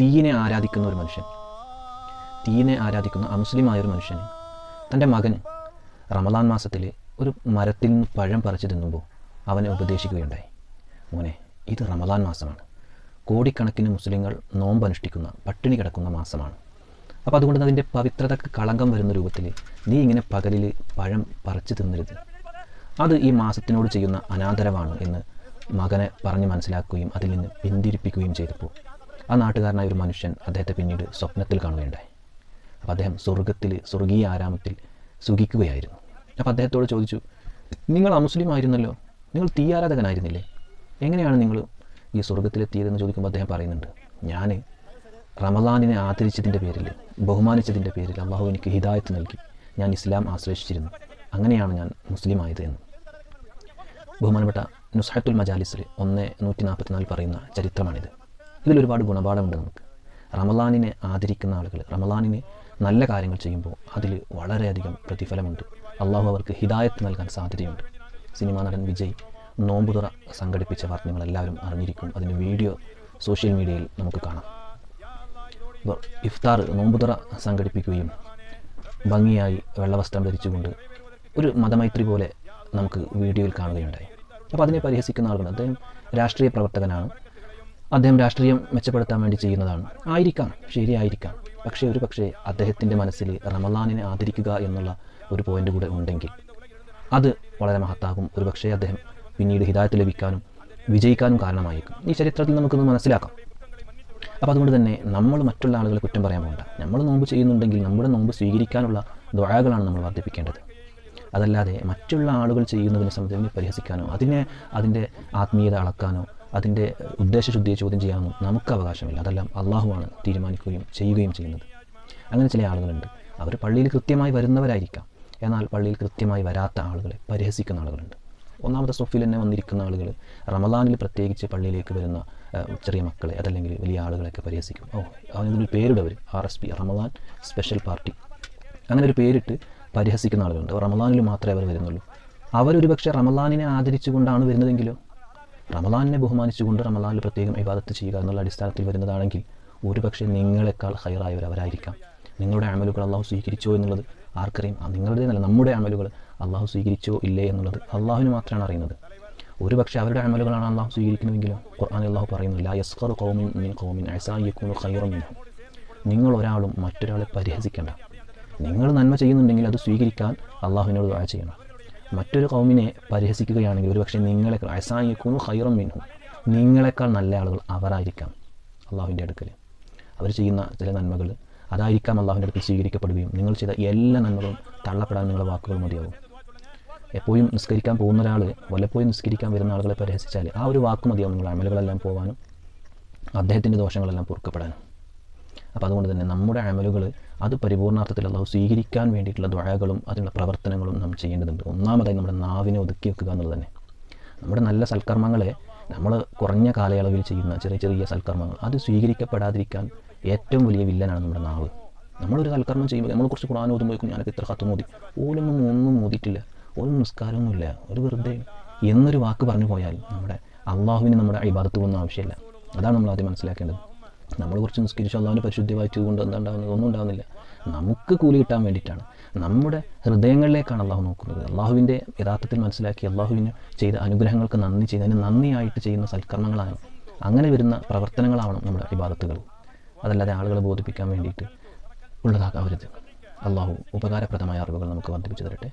തീയിനെ ആരാധിക്കുന്ന ഒരു മനുഷ്യൻ. തീയിനെ ആരാധിക്കുന്ന അമുസ്ലിമായ ഒരു തന്റെ മകൻ റമദാൻ മാസത്തിൽ ഒരു മരത്തിൽ നിന്ന് പഴം പറിച്ചു തിന്നുമ്പോൾ അവനെ ഉപദേശിക്കുകയുണ്ടായി. മോനെ ഇത് റമദാൻ മാസമാണ്. കോടിക്കണക്കിന് മുസ്ലിങ്ങൾ നോമ്പ് അനുഷ്ഠിക്കുന്ന പട്ടിണി കിടക്കുന്ന മാസമാണ്. അപ്പോൾ അതുകൊണ്ട് അതിന്റെ പവിത്രതക്ക് കളങ്കം വരുന്ന രൂപത്തിൽ നീ ഇങ്ങനെ പകലിൽ പഴം പറിച്ചു തിന്നരുത്. അത് ഈ മാസത്തിനോട് ചെയ്യുന്ന അനാദരവാണ് എന്ന് മകനെ പറഞ്ഞ് മനസ്സിലാക്കുകയും അതിൽ നിന്ന് പിന്തിരിപ്പിക്കുകയും ചെയ്തപ്പോൾ ആ നാട്ടുകാരനായ ഒരു മനുഷ്യൻ അദ്ദേഹത്തെ പിന്നീട് സ്വപ്നത്തിൽ കാണുകയുണ്ടായി. അപ്പോൾ അദ്ദേഹം സ്വർഗത്തിൽ സ്വർഗീയ ആരാമത്തിൽ സുഖിക്കുകയായിരുന്നു. അപ്പോൾ അദ്ദേഹത്തോട് ചോദിച്ചു നിങ്ങൾ അമുസ്ലിം ആയിരുന്നല്ലോ? നിങ്ങൾ തീയാരാധകനായിരുന്നില്ലേ? എങ്ങനെയാണ് നിങ്ങൾ ഈ സ്വർഗത്തിലെത്തിയതെന്ന് ചോദിക്കുമ്പോൾ അദ്ദേഹം പറയുന്നുണ്ട് ഞാൻ റമദാനിനെ ആദരിച്ചതിന്റെ പേരിൽ ബഹുമാനിച്ചതിന്റെ പേരിൽ അള്ളാഹു എനിക്ക് ഹിദായത്ത് നൽകി. ഞാൻ ഇസ്ലാം ആശ്രയിച്ചിരുന്നു. അങ്ങനെയാണ് ഞാൻ മുസ്ലിം ആയത് എന്ന്. ബഹുമാനപ്പെട്ട നുസഹത്തുൽ മജാലിസിൽ ഒന്ന് നൂറ്റി നാൽപ്പത്തിനാല് പറയുന്ന ചരിത്രമാണിത്. ഇതിലൊരുപാട് ഗുണപാഠമുണ്ട് നമുക്ക്. റമലാനിനെ ആദരിക്കുന്ന ആളുകൾ റമലാനിന് നല്ല കാര്യങ്ങൾ ചെയ്യുമ്പോൾ അതിൽ വളരെയധികം പ്രതിഫലമുണ്ട്. അള്ളാഹു അവർക്ക് ഹിദായത്ത് നൽകാൻ സാധ്യതയുണ്ട്. സിനിമാ നടൻ വിജയ് നോമ്പുതുറ സംഘടിപ്പിച്ച വാർത്ത നിങ്ങളെല്ലാവരും അറിഞ്ഞിരിക്കും. അതിന്റെ വീഡിയോ സോഷ്യൽ മീഡിയയിൽ നമുക്ക് കാണാം. ഇപ്പോൾ ഇഫ്താർ നോമ്പുതുറ സംഘടിപ്പിക്കുകയും ഭംഗിയായി വെള്ളവസ്ത്രം ധരിച്ചുകൊണ്ട് ഒരു മതമൈത്രി പോലെ നമുക്ക് വീഡിയോയിൽ കാണുകയുണ്ടായി. അപ്പോൾ അതിനെ പരിഹസിക്കുന്ന ആളുകൾ അദ്ദേഹം രാഷ്ട്രീയ പ്രവർത്തകനാണ്. അദ്ദേഹം രാഷ്ട്രീയം മെച്ചപ്പെടുത്താൻ വേണ്ടി ചെയ്യുന്നതാണ്. ആയിരിക്കാം ശരിയായിരിക്കാം. പക്ഷേ ഒരു പക്ഷേ അദ്ദേഹത്തിന്റെ മനസ്സിൽ റമലാനിനെ ആദരിക്കുക എന്നുള്ള ഒരു പോയിന്റ് കൂടെ ഉണ്ടെങ്കിൽ അത് വളരെ മഹത്താകും. ഒരു പക്ഷേ അദ്ദേഹം പിന്നീട് ഹിദായത്ത് ലഭിക്കാനും വിജയിക്കാനും കാരണമായേക്കും. ഈ ചരിത്രത്തിൽ നമുക്കൊന്ന് മനസ്സിലാക്കാം. അപ്പോൾ അതുകൊണ്ട് തന്നെ നമ്മൾ മറ്റുള്ള ആളുകളെ കുറ്റം പറയാൻ പോകണ്ട. നമ്മൾ നോമ്പ് ചെയ്യുന്നുണ്ടെങ്കിൽ നമ്മുടെ നോമ്പ് സ്വീകരിക്കാനുള്ള ദ്വാരകളാണ് നമ്മൾ വർദ്ധിപ്പിക്കേണ്ടത്. അതല്ലാതെ മറ്റുള്ള ആളുകൾ ചെയ്യുന്നതിനെ സംബന്ധിച്ച് പരിഹസിക്കാനോ അതിനെ അതിന്റെ ആത്മീയത അളക്കാനോ അതിന്റെ ഉദ്ദേശശുദ്ധിയെ ചോദ്യം ചെയ്യാനൊന്നും നമുക്ക് അവകാശമില്ല. അതെല്ലാം അള്ളാഹുവാണ് തീരുമാനിക്കുകയും ചെയ്യുകയും ചെയ്യുന്നത്. അങ്ങനെ ചില ആളുകളുണ്ട്. അവർ പള്ളിയിൽ കൃത്യമായി വരുന്നവരായിരിക്കാം. എന്നാൽ പള്ളിയിൽ കൃത്യമായി വരാത്ത ആളുകളെ പരിഹസിക്കുന്ന ആളുകളുണ്ട്. ഒന്നാമത്തെ സൊഫിൽ തന്നെ വന്നിരിക്കുന്ന ആളുകൾ റമദാനിൽ പ്രത്യേകിച്ച് പള്ളിയിലേക്ക് വരുന്ന ചെറിയ മക്കളെ അതല്ലെങ്കിൽ വലിയ ആളുകളെയൊക്കെ പരിഹസിക്കും. ഓ അവനൊരു പേരിടവർ R S P Ramadan special party. അങ്ങനെ ഒരു പേരിട്ട് പരിഹസിക്കുന്ന ആളുകളുണ്ട്. റമദാനിൽ മാത്രമേ അവർ വരുന്നുള്ളൂ. അവരൊരു പക്ഷേ റമദാനിനെ ആദരിച്ചുകൊണ്ടാണ് വരുന്നതെങ്കിലോ? റമദാനിനെ ബഹുമാനിച്ചുകൊണ്ട് റമലാനിൽ പ്രത്യേകം ഇബാദത്ത് ചെയ്യുക എന്നുള്ള അടിസ്ഥാനത്തിൽ വരുന്നതാണെങ്കിൽ ഒരുപക്ഷെ നിങ്ങളെക്കാൾ ഹൈറായവർ അവരായിരിക്കാം. നിങ്ങളുടെ അമലുകൾ അള്ളാഹു സ്വീകരിച്ചോ എന്നുള്ളത് ആർക്കറിയും? നിങ്ങളുടെ നല്ല നമ്മുടെ അമലുകൾ അള്ളാഹു സ്വീകരിച്ചോ ഇല്ലേ എന്നുള്ളത് അള്ളാഹുവിന് മാത്രമാണ് അറിയുന്നത്. ഒരു പക്ഷേ അവരുടെ അമലുകളാണ് അള്ളാഹു സ്വീകരിക്കുന്നുവെങ്കിലും ഖുർആൻ അള്ളാഹു പറയുന്നില്ല യസ്ഖർ കൗമിൻ മിൻ കൗമിൻ അസായിക്കുന്നു ഖൈറം മിൻഹും. നിങ്ങൾ ഒരാളും മറ്റൊരാളെ പരിഹസിക്കേണ്ട. നിങ്ങൾ നന്മ ചെയ്യുന്നുണ്ടെങ്കിൽ അത് സ്വീകരിക്കാൻ അള്ളാഹുവിനോട് ദുആ ചെയ്യണം. മറ്റൊരു കൗമിനെ പരിഹസിക്കുകയാണെങ്കിൽ ഒരുപക്ഷെ നിങ്ങളെക്കാൾ അസായിക്കുന്നു ഹൈറം മിന്നു നിങ്ങളെക്കാൾ നല്ല ആളുകൾ അവരായിരിക്കാം അള്ളാഹുവിന്റെ അടുക്കൽ. അവർ ചെയ്യുന്ന ചില നന്മകൾ അതായിരിക്കാം അള്ളാഹുവിന്റെ അടുക്കൽ സ്വീകരിക്കപ്പെടുകയും നിങ്ങൾ ചെയ്ത എല്ലാ നന്മകളും തള്ളപ്പെടാൻ നിങ്ങളുടെ വാക്കുകൾ മതിയാവും. എപ്പോഴും നിസ്കരിക്കാൻ പോകുന്ന ഒരാൾ വല്ലപ്പോഴും നിസ്കരിക്കാൻ വരുന്ന ആളുകളെ പരിഹസിച്ചാൽ ആ ഒരു വാക്ക് മതിയാവും നിങ്ങളുടെ അമലുകളെല്ലാം പോകാനും അദ്ദേഹത്തിന്റെ ദോഷങ്ങളെല്ലാം പൊറുക്കപ്പെടാനും. അപ്പോൾ അതുകൊണ്ട് തന്നെ നമ്മുടെ അമലുകൾ അത് പരിപൂർണാർത്ഥത്തിൽ അള്ളാഹു സ്വീകരിക്കാൻ വേണ്ടിയിട്ടുള്ള ദ്വഴകളും അതിനുള്ള പ്രവർത്തനങ്ങളും നാം ചെയ്യേണ്ടതുണ്ട്. ഒന്നാമതായി നമ്മുടെ നാവിനെ ഒതുക്കി വെക്കുക എന്നുള്ളത് തന്നെ. നമ്മുടെ നല്ല സൽക്കർമ്മങ്ങളെ നമ്മൾ കുറഞ്ഞ കാലയളവിൽ ചെയ്യുന്ന ചെറിയ ചെറിയ സൽക്കർമ്മങ്ങൾ അത് സ്വീകരിക്കപ്പെടാതിരിക്കാൻ ഏറ്റവും വലിയ വില്ലനാണ് നമ്മുടെ നാവ്. നമ്മളൊരു സൽക്കർമ്മം ചെയ്യുമ്പോൾ നമ്മൾ കുറച്ച് ഓതുമ്പോൾ ഓതുമ്പോഴേക്കും ഞാനൊക്കെ ഇത്ര കത്ത് മോദി ഓലൊന്നും ഒന്നും മോദിയിട്ടില്ല ഒരു നിസ്കാരമൊന്നുമില്ല. ഒരു വെറുതെ എന്നൊരു വാക്ക് പറഞ്ഞു പോയാൽ നമ്മുടെ അള്ളാഹുവിന് നമ്മുടെ ഇബാദത്ത് പോകുന്ന ആവശ്യമില്ല. അതാണ് നമ്മൾ ആദ്യം മനസ്സിലാക്കേണ്ടത്. നമ്മൾ കുറച്ച് നിസ്കരിച്ചു അള്ളാഹുവിന്റെ പരിശുദ്ധി വായിച്ചതുകൊണ്ട് എന്താ ഉണ്ടാകുന്നത് ഒന്നും ഉണ്ടാകുന്നില്ല നമുക്ക് കൂലി കിട്ടാൻ വേണ്ടിയിട്ടാണ്. നമ്മുടെ ഹൃദയങ്ങളിലേക്കാണ് അള്ളാഹു നോക്കുന്നത്. അള്ളാഹുവിന്റെ യഥാർത്ഥത്തിൽ മനസ്സിലാക്കി അള്ളാഹുവിന് ചെയ്ത അനുഗ്രഹങ്ങൾക്ക് നന്ദി ചെയ്തതിന് നന്ദിയായിട്ട് ചെയ്യുന്ന സൽക്കർമ്മങ്ങളാണ്. അങ്ങനെ വരുന്ന പ്രവർത്തനങ്ങളാവണം നമ്മുടെ ഇബാദത്തുകൾ. അതല്ലാതെ ആളുകളെ ബോധിപ്പിക്കാൻ വേണ്ടിയിട്ട് ഉള്ളതാകാവരുത്. അള്ളാഹു ഉപകാരപ്രദമായ അറിവുകൾ നമുക്ക് വർദ്ധിപ്പിച്ചു തരട്ടെ.